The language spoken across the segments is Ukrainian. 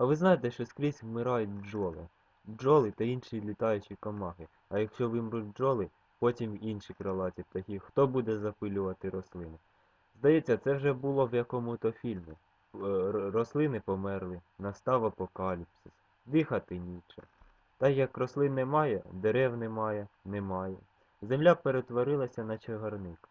А ви знаєте, що скрізь вмирають бджоли? Бджоли та інші літаючі комахи. А якщо вимруть бджоли, потім інші крилаті птахи. Хто буде запилювати рослини? Здається, це вже було в якому-то фільмі. Е, Рослини померли, настав апокаліпсис. Дихати нічого. Та як рослин немає, дерев немає, немає. Земля перетворилася на чагарник.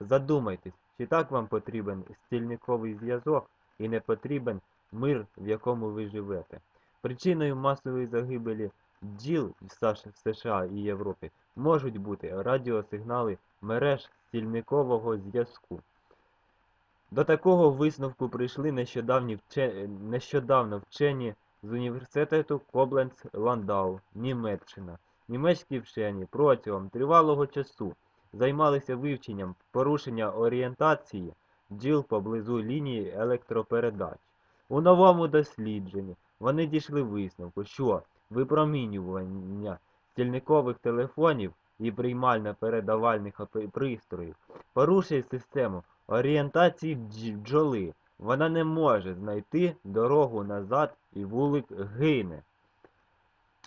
Задумайтесь, чи так вам потрібен стільниковий зв'язок і не потрібен мир, в якому ви живете. Причиною масової загибелі бджіл в США і Європі можуть бути радіосигнали мереж стільникового зв'язку. До такого висновку прийшли нещодавно вчені з університету Кобленц-Ландау, Німеччина. Німецькі вчені протягом тривалого часу займалися вивченням порушення орієнтації бджіл поблизу лінії електропередач. У новому дослідженні вони дійшли висновку, що випромінювання стільникових телефонів і приймально-передавальних пристроїв порушує систему орієнтації бджоли. Вона не може знайти дорогу назад і вулик гине.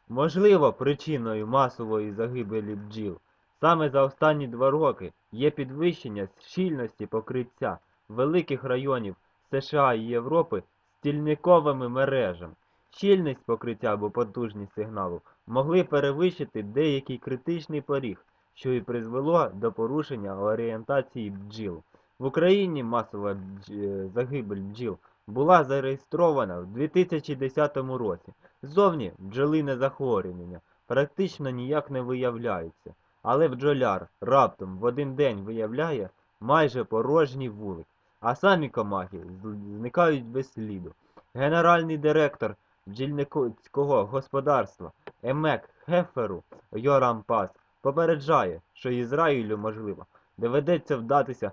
Можливо, причиною масової загибелі бджіл саме за останні два роки є підвищення щільності покриття великих районів США і Європи стільниковими мережами. Щільність покриття або потужність сигналу могли перевищити деякий критичний поріг, що і призвело до порушення орієнтації бджіл. В Україні масова бдж- е, загибель бджіл була зареєстрована в 2010 році. Зовні бджолине захворювання практично ніяк не виявляється, але бджоляр раптом в один день виявляє майже порожній вулик, а самі комахи зникають без сліду. Генеральний директор бджільницького господарства Емек Хеферу Йорам Пас попереджає, що Ізраїлю, можливо, доведеться вдатися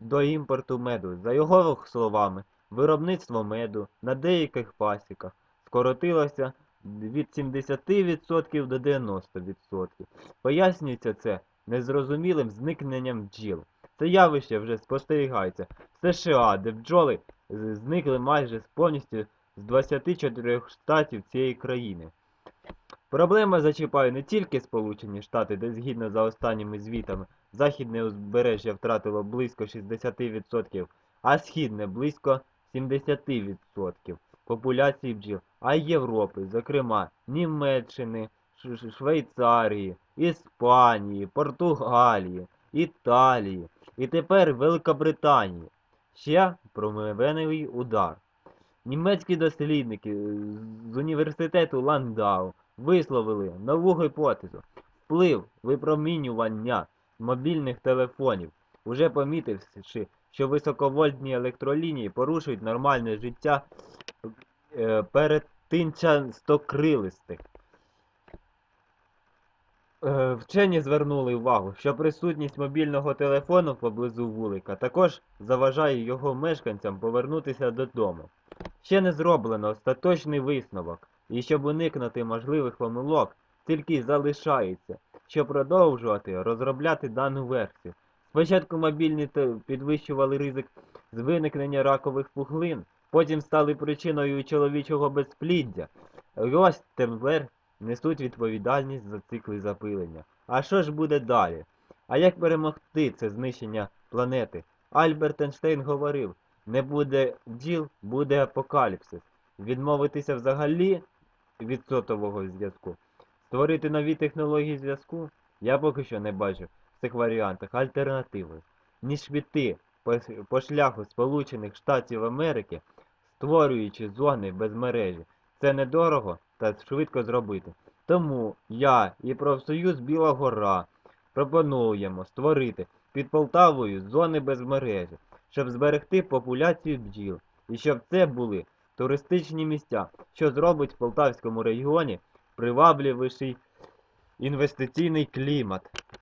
до імпорту меду. За його словами, виробництво меду на деяких пасіках скоротилося від 70% до 90%. Пояснюється це незрозумілим зникненням бджіл. Це явище вже спостерігається в США, де бджоли зникли майже повністю з 24 штатів цієї країни. Проблема зачіпає не тільки Сполучені Штати, де згідно за останніми звітами західне узбережжя втратило близько 60%, а східне близько 70% популяції бджіл, а Європи, зокрема Німеччини, Швейцарії, Іспанії, Португалії, Італії і тепер Великобританії. Ще промивеневий удар. Німецькі дослідники з університету Ландау висловили нову гіпотезу. Вплив випромінювання мобільних телефонів, уже помітивши, що високовольтні електролінії порушують нормальне життя е, перетинчастокрилистих. Е, Вчені звернули увагу, що присутність мобільного телефону поблизу вулика також заважає його мешканцям повернутися додому. Ще не зроблено остаточний висновок, і щоб уникнути можливих помилок, тільки залишається, що продовжувати розробляти дану версію. Спочатку мобільні підвищували ризик з ракових пухлин, потім стали причиною чоловічого безпліддя. І ось тепер несуть відповідальність за цикли запилення. А що ж буде далі? А як перемогти це знищення планети? Альберт Ейнштейн говорив, не буде бджіл, буде апокаліпсис. Відмовитися взагалі від сотового зв'язку. Створити нові технології зв'язку? Я поки що не бачу в цих варіантах альтернативи. Ніж піти по, шляху Сполучених Штатів Америки, створюючи зони без мережі. Це недорого та швидко зробити. Тому я і профсоюз Біла Гора пропонуємо створити під Полтавою зони без мережі, щоб зберегти популяцію бджіл і щоб це були туристичні місця, що зробить в Полтавському регіоні привабливіший інвестиційний клімат.